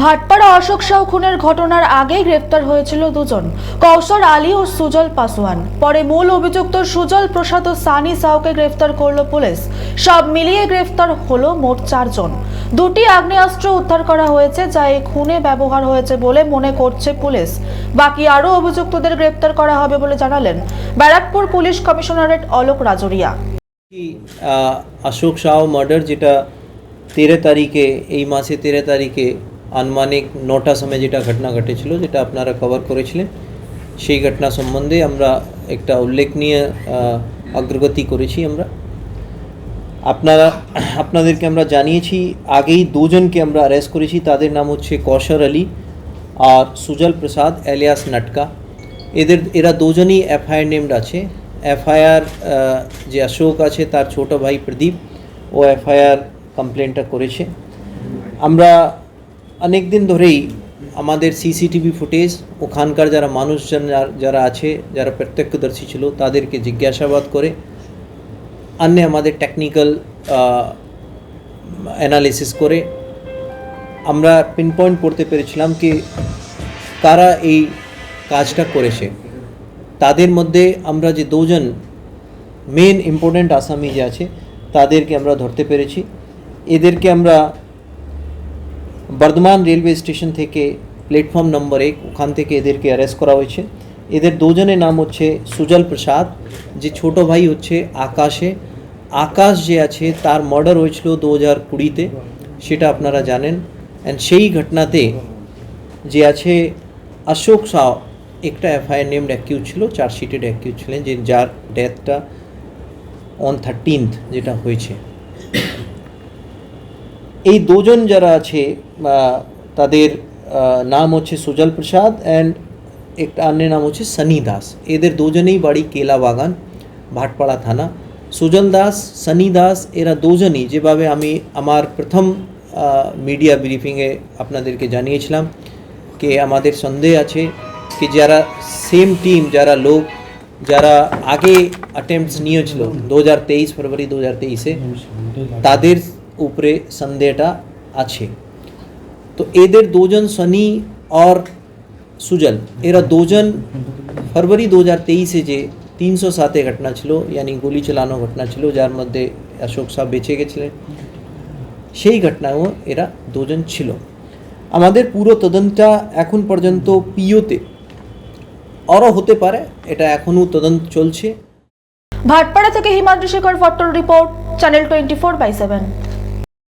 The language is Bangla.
ভাটপাড়া অশোক সাউ খুনের ঘটনার আগেই গ্রেপ্তার হয়েছিল দুজন কৌশল আলী ও সুজল পাসওয়ান। পরে মূল অভিযুক্ত সুজল প্রসাদ ও সানি সাউকে গ্রেফতার করল পুলিশ। সব মিলিয়ে গ্রেফতার হলো মোট চারজন। দুটি আগ্নেয়াস্ত্র উদ্ধার করা হয়েছে যা এই খুনে ব্যবহার হয়েছে বলে মনে করছে পুলিশ। বাকি আরও অভিযুক্তদের গ্রেফতার করা হবে বলে জানালেন Barrackpore police commissionerate Alok Rajoria. Ashok Shah murder যেটা তেরো তারিখে, এই মাসে তেরো তারিখে আনুমানিক নটা সময় যেটা ঘটনা ঘটেছিল, যেটা আপনারা কভার করেছিলেন, সেই ঘটনা সম্বন্ধে আমরা একটা উল্লেখনীয় অগ্রগতি করেছি আমরা। আপনারা, আপনাদেরকে আমরা জানিয়েছি, আগেই দুজনকে আমরা অ্যারেস্ট করেছি, তাদের নাম হচ্ছে কৌশর আলী আর সুজল প্রসাদ এলিয়াস নাটকা। এদের, এরা দুজনই এফআইআর নেমড আছে। এফআইআর যে অশোক আছে, তার ছোট ভাই প্রদীপ, ও এফআইআর কমপ্লেনটা করেছে। আমরা অনেক দিন ধরেই আমাদের সিসিটিভি ফুটেজ, ওখানকার যারা মানুষজন যারা আছে, যারা প্রত্যক্ষদর্শী ছিল, তাদেরকে জিজ্ঞাসাবাদ করে অন্য আমাদের টেকনিক্যাল অ্যানালিসিস করে। আমরা পিন পয়েন্ট করতে পেরেছিলাম কি তারা এই কাজটা করেছে। তাদের মধ্যে আমরা যে দুজন মেন ইম্পর্টেন্ট আসামি যে আছে, তাদেরকে আমরা ধরতে পেরেছি। এদেরকে আমরা বর্ধমান রেলওয়ে স্টেশন থেকে প্ল্যাটফর্ম নম্বর এক, ওখান থেকে এদেরকে অ্যারেস্ট করা হয়েছে। এদের দুজনের নাম হচ্ছে সুজল প্রসাদ, যে ছোট ভাই হচ্ছে আকাশে। আকাশ যে আছে, তার মার্ডার হয়েছিল দু হাজার কুড়িতে, সেটা আপনারা জানেন। অ্যান্ড সেই ঘটনাতে যে আছে, অশোক শাহ একটা এফআইআর নেমড অ্যাকিউজ ছিল চার্জশিটেড অ্যাকিউজ ছিলেন, যে যার ডেথটা অন থার্টিনথ যেটা হয়েছে। এই দুজন যারা আছে আহ, তাদের আহ, নাম হচ্ছে সুজল প্রসাদ অ্যান্ড একটা অন্য নাম হচ্ছে সনি দাস। এদের দুজনেই বাড়ি কেলা বাগান ভাটপাড়া থানা। সুজল দাস সনি দাস এরা দুজনই যেভাবে আমি আমার প্রথম মিডিয়া ব্রিফিংয়ে আপনাদেরকে জানিয়েছিলাম যে আমাদের সন্দেহ আছে কি যারা সেম টিম যারা লোক যারা আগে অ্যাটেম্পটস নিয়েছিল দু হাজার তেইশ ফেব্রুয়ারি দু হাজার তেইশে তাদের উপরে সন্দেহটা আছে। তো এদের দুজন সনি আর সুজল, এরা দুজন ফরवरी দু হাজার তেইশে যে তিনশো সাতে ঘটনা ছিল, ইয়ানি গুলি চালানো ঘটনা ছিল, যার মধ্যে অশোক সাহ বেঁচে গেছিলেন। সেই ঘটনায়ও এরা দুজন ছিল। আমাদের পুরো তদন্তটা এখন পর্যন্ত পিওতে। আরও হতে পারে, এটা এখনও তদন্ত চলছে। ভাটপাড়া থেকে হিমাদ্রি শেখর ফটোর report, channel twenty four by seven.